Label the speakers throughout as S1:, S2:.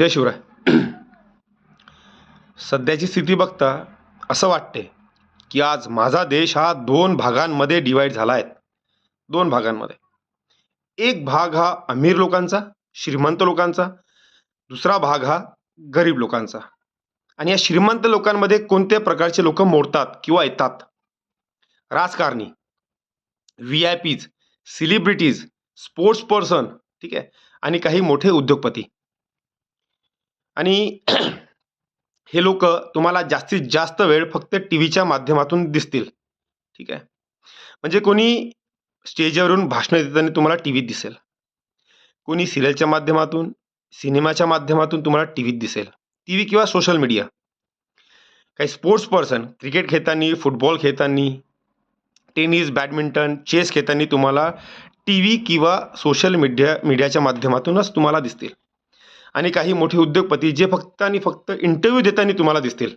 S1: जय शिवराय. सध्याची स्थिती बघता असं वाटते की आज माझा देश हा दोन भागांमध्ये डिवाईड झाला आहे. दोन भागांमध्ये. एक भाग हा अमीर लोकांचा श्रीमंत लोकांचा दुसरा भाग हा गरीब लोकांचा. आणि या श्रीमंत लोकांमध्ये कोणत्या प्रकारचे लोक मोडतात किंवा येतात? राजकारणी V I Ps celebrities sports person ठीक आहे? आणि काही मोठे उद्योगपती. आणि हे लोक तुम्हाला जास्तीत जास्त वेळ फक्त टी व्हीच्या माध्यमातून दिसतील. ठीक आहे? म्हणजे कोणी स्टेजवरून भाषणं देताना तुम्हाला टी व्हीत दिसेल. कोणी सिरियलच्या माध्यमातून सिनेमाच्या माध्यमातून तुम्हाला टी व्हीत दिसेल. टी व्ही किंवा सोशल मीडिया. काही स्पोर्ट्स पर्सन क्रिकेट खेळताना फुटबॉल खेळताना टेनिस बॅडमिंटन चेस खेळताना तुम्हाला टी व्ही किंवा सोशल मीडिया मीडियाच्या माध्यमातूनच तुम्हाला दिसतील. आणि काही मोठे उद्योगपती जे फक्त आणि फक्त इंटरव्ह्यू देताना तुम्हाला दिसतील.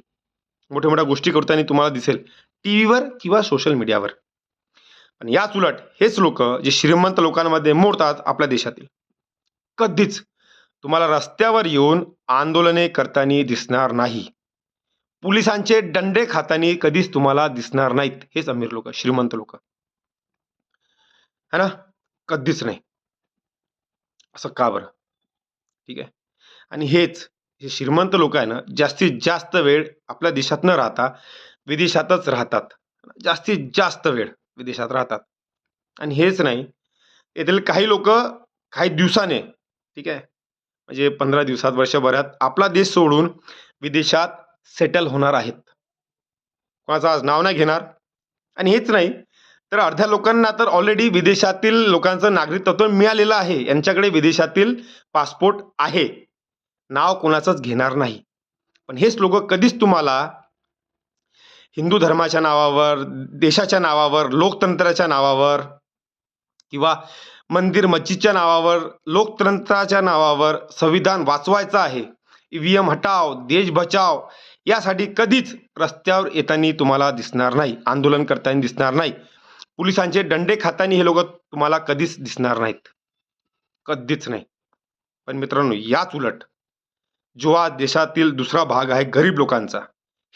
S1: मोठ्या मोठ्या गोष्टी करताना तुम्हाला दिसेल. टी व्हीवर किंवा सोशल मीडियावर आणि याच उलट हेच लोक जे श्रीमंत लोकांमध्ये मोडतात आपल्या देशातील. कधीच तुम्हाला रस्त्यावर येऊन आंदोलने करताना दिसणार नाही. पोलिसांचे दंडे खाताना कधीच तुम्हाला दिसणार नाहीत हेच अमीर लोक श्रीमंत लोक. है ना? कधीच नाही. असं का बरं? ठीक आहे? आणि हेच हे श्रीमंत लोक आहे ना जास्तीत जास्त वेळ आपल्या देशात न राहता विदेशातच राहतात. जास्तीत जास्त वेळ विदेशात राहतात. आणि हेच नाही येथील काही लोक काही दिवसाने ठीक आहे म्हणजे पंधरा दिवसात वर्षभरात आपला देश सोडून विदेशात सेटल होणार आहेत. कोणाचं आज नाव नाही घेणार. आणि हेच नाही तर अर्ध्या लोकांना तर ऑलरेडी विदेशातील लोकांचं नागरिकत्व मिळालेलं आहे. यांच्याकडे विदेशातील पासपोर्ट आहे. नाव कोणाचंच घेणार नाही. पण हेच लोक कधीच तुम्हाला हिंदू धर्माच्या नावावर देशाच्या नावावर लोकतंत्राच्या नावावर किंवा मंदिर मस्जिदच्या नावावर लोकतंत्राच्या नावावर संविधान वाचवायचं आहे ई व्ही एम हटाव देश बचाव यासाठी कधीच रस्त्यावर येताना तुम्हाला दिसणार नाही आंदोलन करताना दिसणार नाही. पोलिसांचे दंडे खाताना हे लोक तुम्हाला कधीच दिसणार नाहीत. कधीच नाही. पण मित्रांनो याच उलट जो हा देशातील दुसरा भाग आहे गरीब लोकांचा.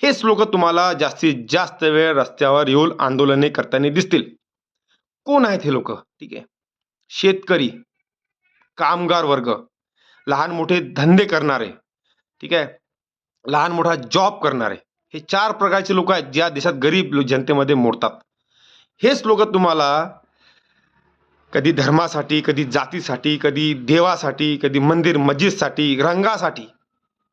S1: हेच लोक तुम्हाला जास्तीत जास्त वेळ रस्त्यावर येऊन आंदोलने करताना दिसतील. कोण आहेत हे लोक? ठीक आहे. शेतकरी कामगार वर्ग लहान मोठे धंदे करणारे ठीक आहे. लहान मोठा जॉब करणारे. हे चार प्रकारचे लोक आहेत ज्या देशात गरीब जनतेमध्ये मोडतात. हेच लोक तुम्हाला कधी धर्मासाठी कधी जातीसाठी कधी देवासाठी कधी मंदिर मस्जिदसाठी रंगासाठी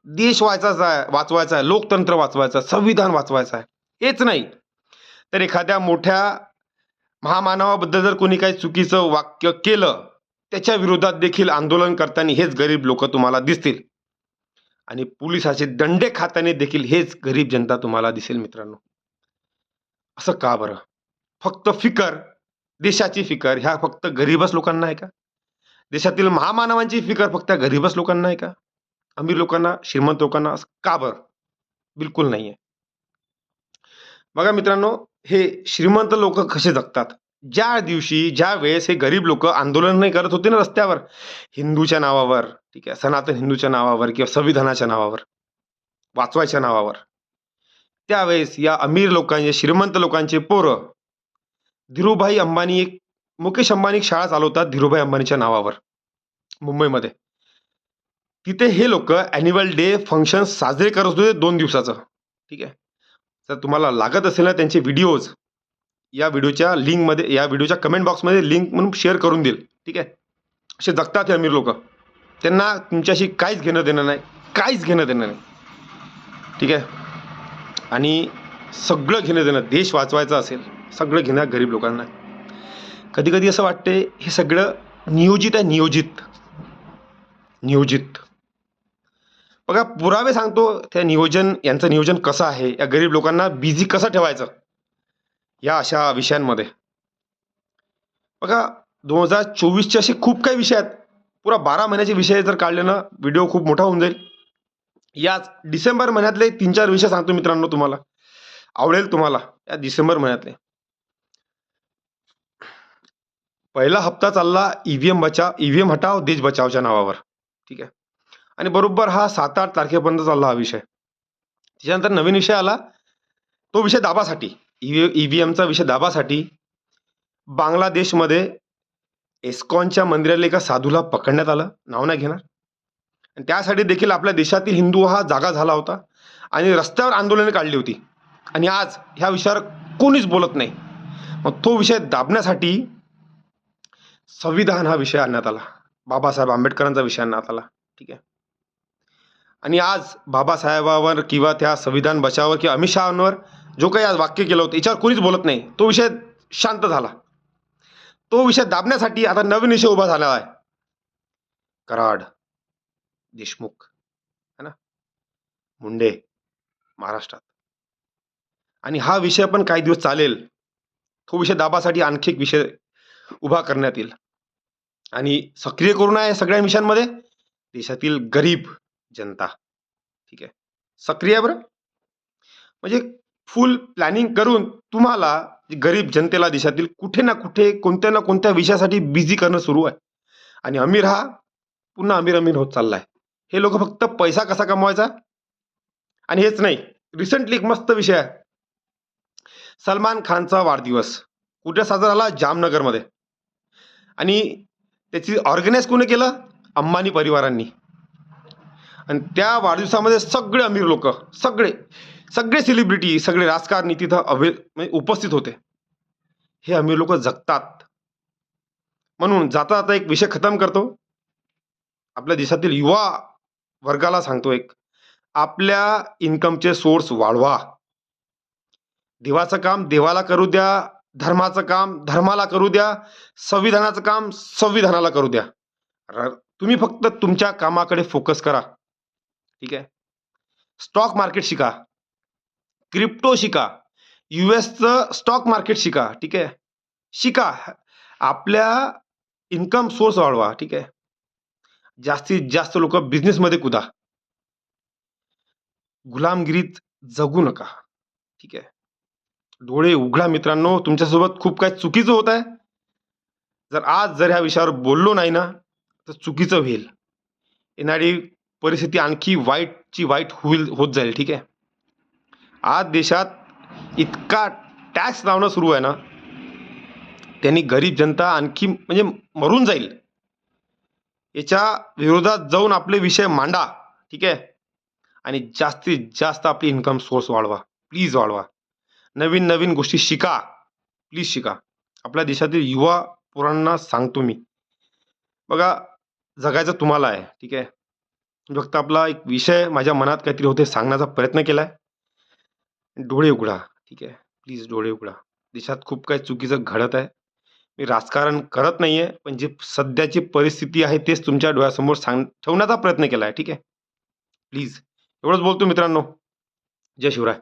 S1: देश वाचायचा आहे वाचवायचा आहे लोकतंत्र वाचवायचं आहे संविधान वाचवायचं आहे. हेच नाही. तर एखाद्या मोठ्या महामानवाबद्दल जर कोणी काही चुकीचं वाक्य केलं त्याच्या विरोधात देखील आंदोलन करताना हेच गरीब लोक तुम्हाला दिसतील. आणि पोलिसाचे दंडे खाताने देखील हेच गरीब जनता तुम्हाला दिसेल मित्रांनो. असं का बरं? फक्त फिकर देशाची फिकर ह्या फक्त गरीबच लोकांना आहे का? देशातील महामानवांची फिकर फक्त गरीबच लोकांना आहे का? अमीर लोकांना श्रीमंत लोकांना का बरं? बिलकुल नाही आहे बघा मित्रांनो हे श्रीमंत लोक कसे जगतात? ज्या दिवशी ज्या वेळेस हे गरीब लोक आंदोलन नाही करत होते ना रस्त्यावर हिंदूच्या नावावर ठीक आहे सनातन हिंदूच्या नावावर किंवा संविधानाच्या नावावर वाचवायच्या नावावर त्यावेळेस या अमीर लोकांचे श्रीमंत लोकांचे पोरं धीरूभाई अंबानी एक मुकेश अंबानी एक शाळा चालवतात धीरूभाई अंबानीच्या नावावर मुंबईमध्ये. तिथे हे लोक ॲन्युअल डे फंक्शन साजरे करत होते दोन दिवसाचं. ठीक आहे? जर तुम्हाला लागत असेल ना त्यांचे व्हिडिओज या व्हिडिओच्या लिंकमध्ये या व्हिडिओच्या कमेंट बॉक्समध्ये लिंक म्हणून शेअर करून देईल. ठीक आहे? असे जगतात हे अमीर लोक. त्यांना तुमच्याशी काहीच घेणं देणं नाही. काहीच घेणं देणं नाही. ठीक आहे? आणि सगळं घेणं देणं देश वाचवायचा असेल सगळं घेणं गरीब लोकांना. कधी कधी असं वाटते हे सगळं नियोजित आहे नियोजित. नियोजित. बघा पुरावे सांगतो त्या नियोजन यांचं नियोजन कसं आहे? या गरीब लोकांना बिझी कसं ठेवायचं? या अशा विषयांमध्ये. बघा दोन हजार चोवीसचे असे खूप काही विषय आहेत. पुरा बारा महिन्याचे विषय जर काढले ना व्हिडिओ खूप मोठा होऊन जाईल. याच डिसेंबर महिन्यातले तीन चार विषय सांगतो मित्रांनो तुम्हाला. आवडेल तुम्हाला या डिसेंबर महिन्यातले. पहिला हप्ता चालला ईव्हीएम बचाव ईव्हीएम हटाव देश बचावच्या नावावर. ठीक आहे? आणि बरोबर हा सात आठ तारखेपर्यंत चालला हा विषय. त्याच्यानंतर नवीन विषय आला. तो विषय दाबासाठी ई व्ही एमचा विषय दाबासाठी बांगलादेशमध्ये एस्कॉनच्या मंदिराला एका साधूला पकडण्यात आलं. नाव नाही घेणार. आणि त्यासाठी देखील आपल्या देशातील हिंदू हा जागा झाला होता. आणि रस्त्यावर आंदोलने काढली होती. आणि आज ह्या विषयावर कोणीच बोलत नाही. मग तो विषय दाबण्यासाठी संविधान हा विषय आणण्यात आला. बाबासाहेब आंबेडकरांचा विषय आणण्यात आला. ठीक आहे. आणि आज बाबासाहेबावर किंवा त्या संविधान बचावावर किंवा अमित शहांवर जो काही आज वाक्य केलं होतं याच्यावर कोणीच बोलत नाही. तो विषय शांत झाला. तो विषय दाबण्यासाठी आता नवीन विषय उभा झाला आहे. कराड देशमुख है ना? मुंडे महाराष्ट्रात. आणि हा विषय पण काही दिवस चालेल. तो विषय दाबासाठी आणखी एक विषय उभा करण्यात येईल. आणि सक्रिय करून आहे सगळ्या विषयांमध्ये. देशातील गरीब जनता. ठीक आहे? सक्रिय आहे बरं? म्हणजे फुल प्लॅनिंग करून तुम्हाला गरीब जनतेला देशातील कुठे ना कुठे कोणत्या ना कोणत्या विषयासाठी बिझी करणं सुरू आहे. आणि अमीर हा पुन्हा अमीर अमीर होत चालला आहे हे लोक फक्त पैसा कसा कमवायचा? आणि हेच नाही रिसेंटली एक मस्त विषय आहे. सलमान खानचा वाढदिवस. कुठे साजरा झाला? जामनगरमध्ये. आणि त्याची ऑर्गनाईज कोणी केलं? अंबानी परिवारांनी. आणि त्या वाढदिवसामध्ये सगळे अमीर लोक सगळे सगळे सेलिब्रिटी सगळे राजकारणी तिथं अवे म्हणजे उपस्थित होते. हे अमीर लोक जगतात. म्हणून जाता जाता एक विषय खतम करतो. आपल्या देशातील युवा वर्गाला सांगतो एक आपल्या इन्कमचे सोर्स वाढवा. देवाचं काम देवाला करू द्या धर्माचं काम धर्माला करू द्या संविधानाचं काम संविधानाला करू द्या. र- तुम्ही फक्त तुमच्या कामाकडे फोकस करा. ठीक आहे? स्टॉक मार्केट शिका. क्रिप्टो शिका. यू एसचं स्टॉक मार्केट शिका ठीक आहे? शिका. आपल्या इन्कम सोर्स वाढवा ठीक आहे? जास्तीत जास्त लोक बिझनेसमध्ये कुदा. गुलामगिरीत जगू नका ठीक आहे? डोळे उघडा मित्रांनो तुमच्यासोबत खूप काही चुकीचं होत आहे. जर आज जर ह्या विषयावर बोललो नाही ना तर चुकीचं होईल. येणारी परिस्थिती आणखी वाईटची वाईट होईल होत जाईल ठीक आहे? आज देशात इतका टॅक्स लावणं सुरू आहे ना त्यांनी गरीब जनता आणखी म्हणजे मरून जाईल. याच्या विरोधात जाऊन आपले विषय मांडा ठीक आहे? आणि जास्तीत जास्त आपली इन्कम सोर्स वाढवा प्लीज वाढवा. नवीन नवीन गोष्टी शिका प्लीज शिका. आपल्या देशातील युवा पोरांना सांगतो मी. बघा जगायचं तुम्हाला आहे ठीक आहे? फक्त आपला एक विषय माझ्या मनात काहीतरी होते सांगण्याचा प्रयत्न केला आहे डोळे उघडा ठीक आहे? प्लीज डोळे उघडा. देशात खूप काही चुकीचं घडत आहे. मी राजकारण करत नाही आहे पण जी सध्याची परिस्थिती आहे तेच तुमच्या डोळ्यासमोर सांग ठेवण्याचा प्रयत्न केला आहे ठीक आहे? प्लीज एवढंच बोलतो मित्रांनो. जय शिवराय.